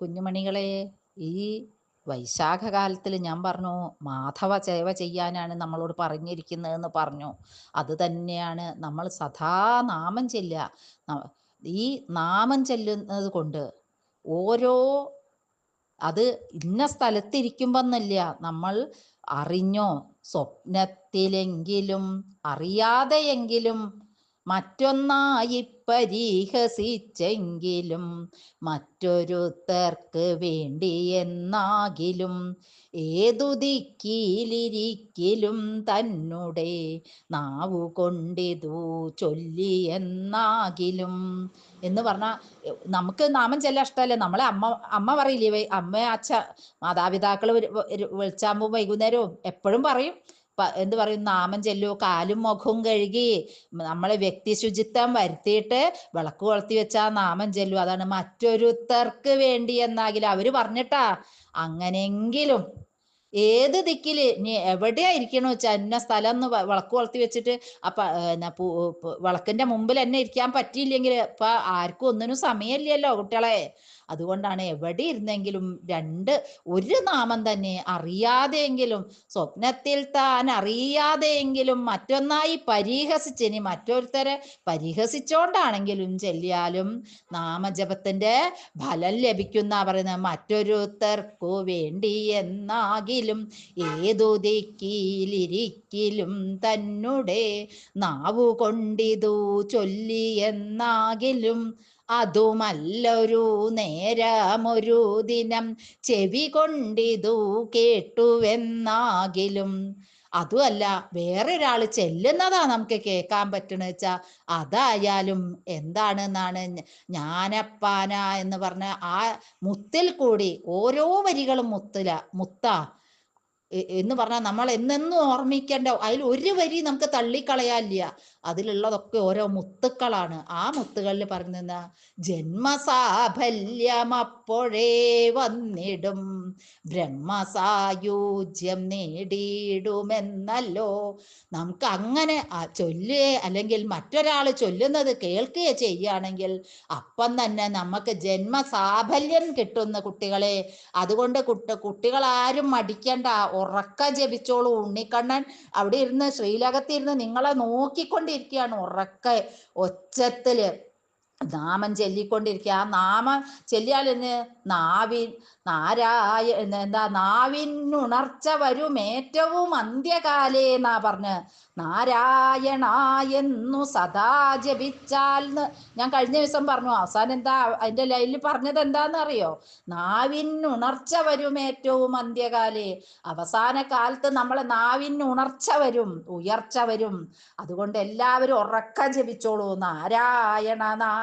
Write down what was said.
കുഞ്ഞുമണികളെ ഈ വൈശാഖ കാലത്തിൽ ഞാൻ പറഞ്ഞു മാധവ സേവ ചെയ്യാനാണ് നമ്മളോട് പറഞ്ഞിരിക്കുന്നതെന്ന് പറഞ്ഞു. അത് തന്നെയാണ് നമ്മൾ സദാ നാമം ചെല്ലുക. ഈ നാമം ചെല്ലുന്നത് കൊണ്ട് ഓരോ അത് ഇന്ന സ്ഥലത്തിരിക്കുമ്പോന്നല്ല നമ്മൾ അറിഞ്ഞോ? സ്വപ്നത്തിലെങ്കിലും അറിയാതെയെങ്കിലും മറ്റൊന്നായി പരിഹസിച്ചെങ്കിലും മറ്റൊരുത്തർക്ക് വേണ്ടി എന്നാകിലും ഏതു ദിക്കിലിരിക്കലും തന്നെ നാവുകൊണ്ടിതു ചൊല്ലി എന്നാകിലും എന്ന് പറഞ്ഞാൽ നമുക്ക് നാമം ചെല്ലാൻ ഇഷ്ടമല്ലേ? നമ്മളെ അമ്മ അമ്മ പറയില്ലേ അമ്മ അച്ഛ മാതാപിതാക്കൾ വെളിച്ചാകുമ്പോൾ വൈകുന്നേരവും എപ്പോഴും പറയും. എന്ത് പറയും? നാമം ചെല്ലുവോ? കാലും മുഖവും കഴുകി നമ്മളെ വ്യക്തി ശുചിത്വം വരുത്തിയിട്ട് വിളക്ക് കൊളുത്തി വെച്ചാ നാമം ചെല്ലു അതാണ് മറ്റൊരുത്തർക്ക് വേണ്ടി എന്നാകിലും അവർ പറഞ്ഞിട്ടാ. അങ്ങനെങ്കിലും ഏത് ദിക്കിൽ ഇനി എവിടെയായിരിക്കണോ വെച്ചാ ഇന്ന സ്ഥലം ഒന്ന് വിളക്ക് കൊളുത്തി വെച്ചിട്ട് അപ്പൊ എന്നാ വിളക്കിന്റെ മുമ്പിൽ എന്നെ ഇരിക്കാൻ പറ്റിയില്ലെങ്കിൽ ഇപ്പൊ ആർക്കും ഒന്നിനും സമയമില്ലല്ലോ കുട്ടികളെ. അതുകൊണ്ടാണ് എവിടെ ഇരുന്നെങ്കിലും രണ്ട് ഒരു നാമം തന്നെ അറിയാതെയെങ്കിലും സ്വപ്നത്തിൽ താൻ അറിയാതെയെങ്കിലും മറ്റൊന്നായി പരിഹസിച്ചിനി മറ്റൊരുത്തരെ പരിഹസിച്ചോണ്ടാണെങ്കിലും ചെല്ലിയാലും നാമജപത്തിന്റെ ഫലം ലഭിക്കുന്ന പറയുന്ന മറ്റൊരുത്തർക്കു വേണ്ടി എന്നാകിലും ഏതു ദിക്കിലിരിക്കിലും തന്നെ നാവു കൊണ്ടിതു ചൊല്ലിയെന്നാകിലും അതുമല്ലൊരു നേരമൊരു ദിനം ചെവി കൊണ്ടിതു കേട്ടുവെന്നാകിലും. അതുമല്ല വേറൊരാൾ ചെല്ലുന്നതാ നമുക്ക് കേൾക്കാൻ പറ്റണ വെച്ചാ അതായാലും എന്താണെന്നാണ് ഞാനപ്പാന എന്ന് പറഞ്ഞ ആ മുത്തിൽ കൂടി ഓരോ വരികളും മുത്തില മുത്താ. എന്ന് പറഞ്ഞാൽ നമ്മൾ എന്നെന്നും ഓർമ്മിക്കേണ്ട അതിൽ ഒരു വരി നമുക്ക് തള്ളിക്കളയാനില്ല. അതിലുള്ളതൊക്കെ ഓരോ മുത്തുക്കളാണ്. ആ മുത്തുകളിൽ പറയുന്ന ജന്മസാഫല്യമപ്പോഴേ വന്നിടും ബ്രഹ്മസായുജ്യം നേടിയിടുമെന്നല്ലോ. നമുക്ക് അങ്ങനെ ആ ചൊല്ലുകയെ അല്ലെങ്കിൽ മറ്റൊരാൾ ചൊല്ലുന്നത് കേൾക്കുകയോ ചെയ്യുകയാണെങ്കിൽ അപ്പം തന്നെ നമുക്ക് ജന്മസാഫല്യം കിട്ടുന്ന കുട്ടികളെ അതുകൊണ്ട് കുട്ട കുട്ടികളാരും മടിക്കണ്ട ഉറക്ക ജപിച്ചോളൂ. ഉണ്ണിക്കണ്ണൻ അവിടെ ഇരുന്ന് ശ്രീലകത്തിരുന്ന് നിങ്ങളെ നോക്കിക്കൊണ്ടിരിക്കുകയാണ് ഉറക്ക. ഒച്ചത്തിൽ. നാമം ചൊല്ലിക്കൊണ്ടിരിക്കുക. ആ നാമം എന്ന് നാവിൻ നാരായ എന്താ നാവിനുണർച്ച വരും ഏറ്റവും അന്ത്യകാലേ എന്നാ പറഞ്ഞ്. നാരായണായെന്നു സദാ ജപിച്ചാൽ ഞാൻ കഴിഞ്ഞ ദിവസം പറഞ്ഞു. അവസാനം എന്താ അതിന്റെ ലൈനിൽ പറഞ്ഞത് എന്താന്ന് അറിയോ നാവിനുണർച്ച വരും ഏറ്റവും അന്ത്യകാലേ. അവസാന കാലത്ത് നമ്മളെ നാവിൻ ഉണർച്ച വരും ഉയർച്ച വരും. അതുകൊണ്ട് എല്ലാവരും ഉറക്ക ജപിച്ചോളൂ. നാരായണ